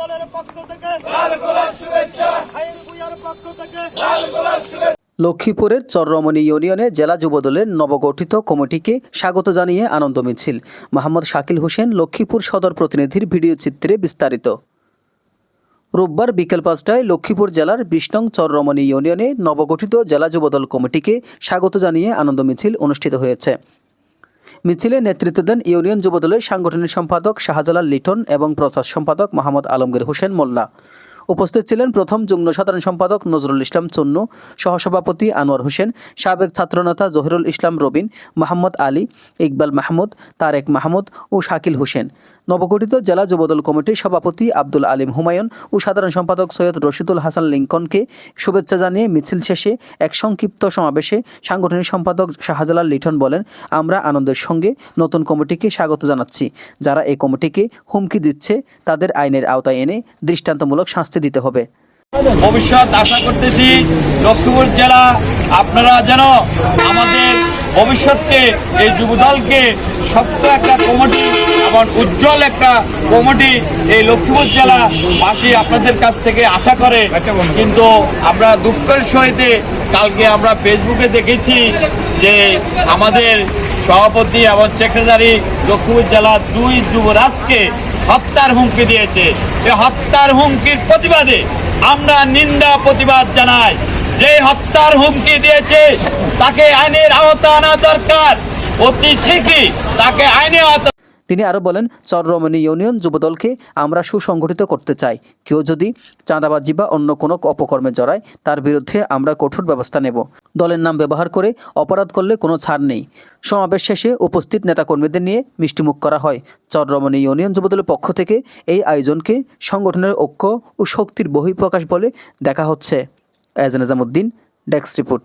দলের পক্ষ থেকে লাল গোলাপ শুভেচ্ছা। আইন ভুইয়ার পক্ষ থেকে লাল গোলাপ শুভেচ্ছা। লক্ষ্মীপুরের চররমণী ইউনিয়নে জেলা যুবদলের নবগঠিত কমিটিকে স্বাগত জানিয়ে আনন্দ মিছিল। মোহাম্মদ শাকিল হোসেন লক্ষ্মীপুর সদর প্রতিনিধির ভিডিও চিত্রে বিস্তারিত। রোববার বিকেল পাঁচটায় লক্ষ্মীপুর জেলার বিষ্ণং চররমণি ইউনিয়নে নবগঠিত জেলা যুবদল কমিটিকে স্বাগত জানিয়ে আনন্দ মিছিল অনুষ্ঠিত হয়েছে। মিছিলে নেতৃত্ব দেন ইউনিয়ন যুবদলের সাংগঠনিক সম্পাদক শাহজালাল লিটন এবং প্রচার সম্পাদক মোহাম্মদ আলমগীর হোসেন মোল্লা। উপস্থিত ছিলেন প্রথম যুগ্ম সাধারণ সম্পাদক নজরুল ইসলাম চন্নু, সহসভাপতি আনোয়ার হোসেন, সাবেক ছাত্রনেতা জহিরুল ইসলাম রবিন, মোহাম্মদ আলী, ইকবাল মাহমুদ, তারেক মাহমুদ ও শাকিল হোসেন। নবগঠিত জেলা যুবদল কমিটির সভাপতি আব্দুল আলিম হুমায়ুন ও সাধারণ সম্পাদক সৈয়দ রশিদুল হাসান লিঙ্কনকে শুভেচ্ছা জানিয়ে মিছিল শেষে এক সংক্ষিপ্ত সমাবেশে সাংগঠনিক সম্পাদক শাহজালাল লিঠন বলেন, আমরা আনন্দের সঙ্গে নতুন কমিটিকে স্বাগত জানাচ্ছি। যারা এই কমিটিকে হুমকি দিচ্ছে, তাদের আইনের আওতায় এনে দৃষ্টান্তমূলক শাস্তি দিতে হবে। ভবিষ্যৎ আশা করতেছি লক্ষ্মীপুর জেলা আপনারা যেন আমাদের ভবিষ্যৎকে, এই যুবদলকে শক্ত একটা কমিটি এবং উজ্জ্বল একটা কমিটি এই লক্ষ্মীপুর জেলা বাসী আপনাদের কাছ থেকে আশা করে। কিন্তু আমরা দুঃখের সহিতে কালকে আমরা ফেসবুকে দেখেছি যে আমাদের সভাপতি এবং সেক্রেটারি লক্ষ্মীপুর জেলার দুই যুবরাজকে হত্যার হুমকি দিয়েছে। এই হত্যার হুমকির প্রতিবাদে আমরা নিন্দা, প্রতিবাদ জানাই। যে হত্যার হুমকি দিয়েছে, তাকে আইনের আওতা আনা দরকার। অতি শীঘ্রই তাকে আইনে আওতা তিনি আরও বলেন চররমণী ইউনিয়ন যুবদলকে আমরা সুসংগঠিত করতে চাই। কেউ যদি চাঁদাবাজি বা অন্য কোনো অপকর্মে জড়ায়, তার বিরুদ্ধে আমরা কঠোর ব্যবস্থা নেব। দলের নাম ব্যবহার করে অপরাধ করলে কোনো ছাড় নেই। সমাবেশ শেষে উপস্থিত নেতাকর্মীদের নিয়ে মিষ্টিমুখ করা হয়। চররমণী ইউনিয়ন যুবদলের পক্ষ থেকে এই আয়োজনকে সংগঠনের ঐক্য ও শক্তির বহিঃপ্রকাশ বলে দেখা হচ্ছে। এজ নিজামুদ্দিন, ডেস্ক রিপোর্ট।